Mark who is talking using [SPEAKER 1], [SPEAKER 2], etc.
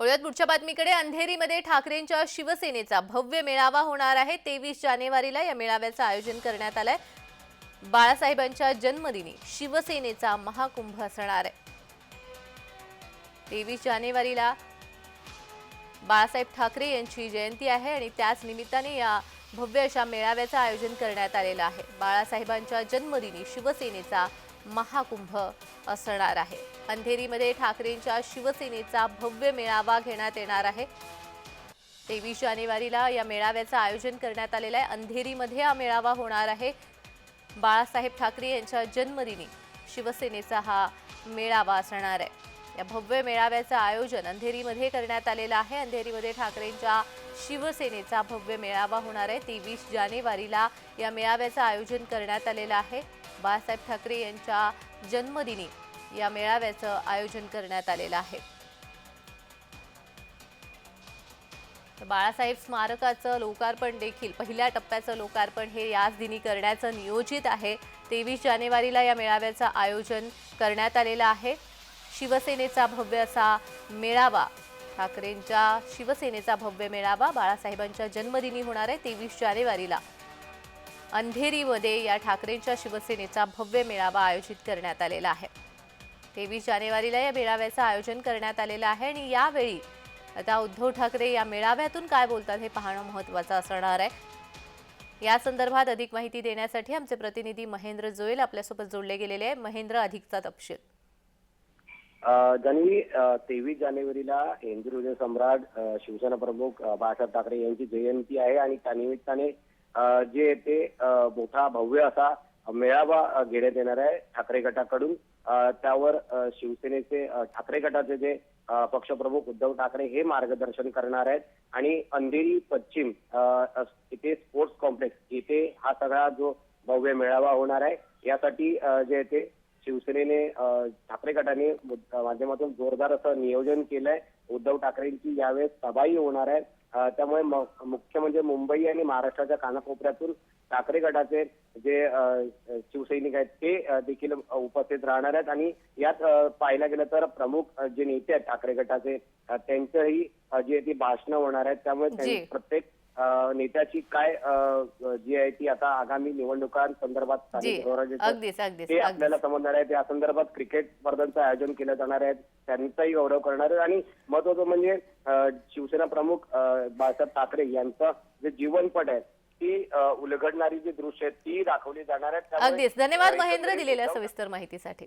[SPEAKER 1] वळूयात पुढच्या बातमीकडे. अंधेरीमध्ये ठाकरेंच्या शिवसेनेचा भव्य मेळावा होणार आहे. तेवीस जानेवारीला या मेळाव्याचं आयोजन करण्यात आलंय. बाळासाहेबांच्या जन्मदिनी शिवसेनेचा महाकुंभ असणार आहे. तेवीस जानेवारीला बाळासाहेब ठाकरे यांची जयंती आहे आणि त्याच निमित्ताने या भव्य अशा मेळाव्याचं आयोजन करण्यात आलेलं आहे. बाळासाहेबांच्या जन्मदिनी शिवसेनेचा महाकुंभ असणार आहे. अंधेरीमध्ये ठाकरेंच्या शिवसेनेचा भव्य मेळावा घेण्यात येणार आहे. तेवीस जानेवारीला या मेळाव्याचं आयोजन करण्यात आलेलं आहे. अंधेरीमध्ये हा मेळावा होणार आहे. बाळासाहेब ठाकरे यांच्या जन्मदिनी शिवसेनेचा हा मेळावा असणार आहे. या भव्य मेळाव्याचं आयोजन अंधेरीमध्ये करण्यात आलेलं आहे. अंधेरीमध्ये ठाकरेंच्या शिवसेनेचा भव्य मेळावा होणार आहे. तेवीस जानेवारीला या मेळाव्याचं आयोजन करण्यात आलेलं आहे. बाळासाहेब ठाकरे यांच्या जन्मदिनी या मेळाव्याचं आयोजन करण्यात आलेलं आहे. बाळासाहेब स्मारकाचं लोकार्पण देखील पहिल्या टप्प्याचं लोकार्पण हे याच दिनी करण्याचं नियोजित आहे. तेवीस जानेवारीला या मेळाव्याचं आयोजन करण्यात आलेलं आहे. शिवसेनेचा भव्य असा मेळावा. ठाकरेंच्या शिवसेनेचा भव्य मेळावा बाळासाहेबांच्या जन्मदिनी होणार आहे तेवीस जानेवारीला. अंधेरीमध्ये या ठाकरेंच्या शिवसेनेचा भव्य मेळावा आयोजित करण्यात आलेला आहे. तेवीस जानेवारीला या मेळाव्याचं आयोजन करण्यात आलेलं आहे आणि यावेळी आता उद्धव ठाकरे या मेळाव्यातून काय बोलतात हे पाहणं महत्त्वाचं असणार आहे. या संदर्भात अधिक माहिती देण्यासाठी आमचे प्रतिनिधी महेंद्र जोयल आपल्यासोबत जोडले गेलेले आहे महेंद्र अधिकचा तपशील.
[SPEAKER 2] अ, तेवीस जानेवारीला हिंदू हृदय सम्राट शिवसेना प्रमुख बाळासाहेब ठाकरे यांची जयंती आहे आणि त्यानिमित्ताने निमित्ताने जे ते मोठा भव्य असा मेळावा घेण्यात येणार आहे ठाकरे गटाकडून. त्यावर शिवसेनेचे ठाकरे गटाचे जे पक्षप्रमुख उद्धव ठाकरे हे मार्गदर्शन करणार आहेत. आणि अंधेरी पश्चिम इथे स्पोर्ट्स कॉम्प्लेक्स इथे हा सगळा जो भव्य मेळावा होणार आहे यासाठी जे ते शिवसेनेने ठाकरे गटाने माध्यमातून जोरदार असं नियोजन केलंय. उद्धव ठाकरेंची यावेळेस सभाही होणार आहे. त्यामुळे मुख्य म्हणजे मुंबई आणि महाराष्ट्राच्या कानाकोपऱ्यातून ठाकरे गटाचे जे शिवसैनिक आहेत ते देखील उपस्थित राहणार आहेत. आणि यात पाहायला गेलं तर प्रमुख जे नेते आहेत ठाकरे गटाचे त्यांचंही जी ती भाषणं होणार आहेत. त्यामुळे प्रत्येक नेत्याची काय जी आहे ती आता आगामी निवडणुकांसंदर्भात ते आपल्याला समजणार आहे. त्या संदर्भात क्रिकेट स्पर्धांचं आयोजन केलं जाणार आहे. त्यांचाही गौरव करणार आहे. आणि महत्वाचं म्हणजे शिवसेना प्रमुख बाळासाहेब ठाकरे यांचं जे जीवनपट आहे ती उलगडणारी जी दृश्य आहेत ती दाखवली जाणार आहेत
[SPEAKER 1] अगदीच. धन्यवाद महेंद्र दिलेल्या सविस्तर माहितीसाठी.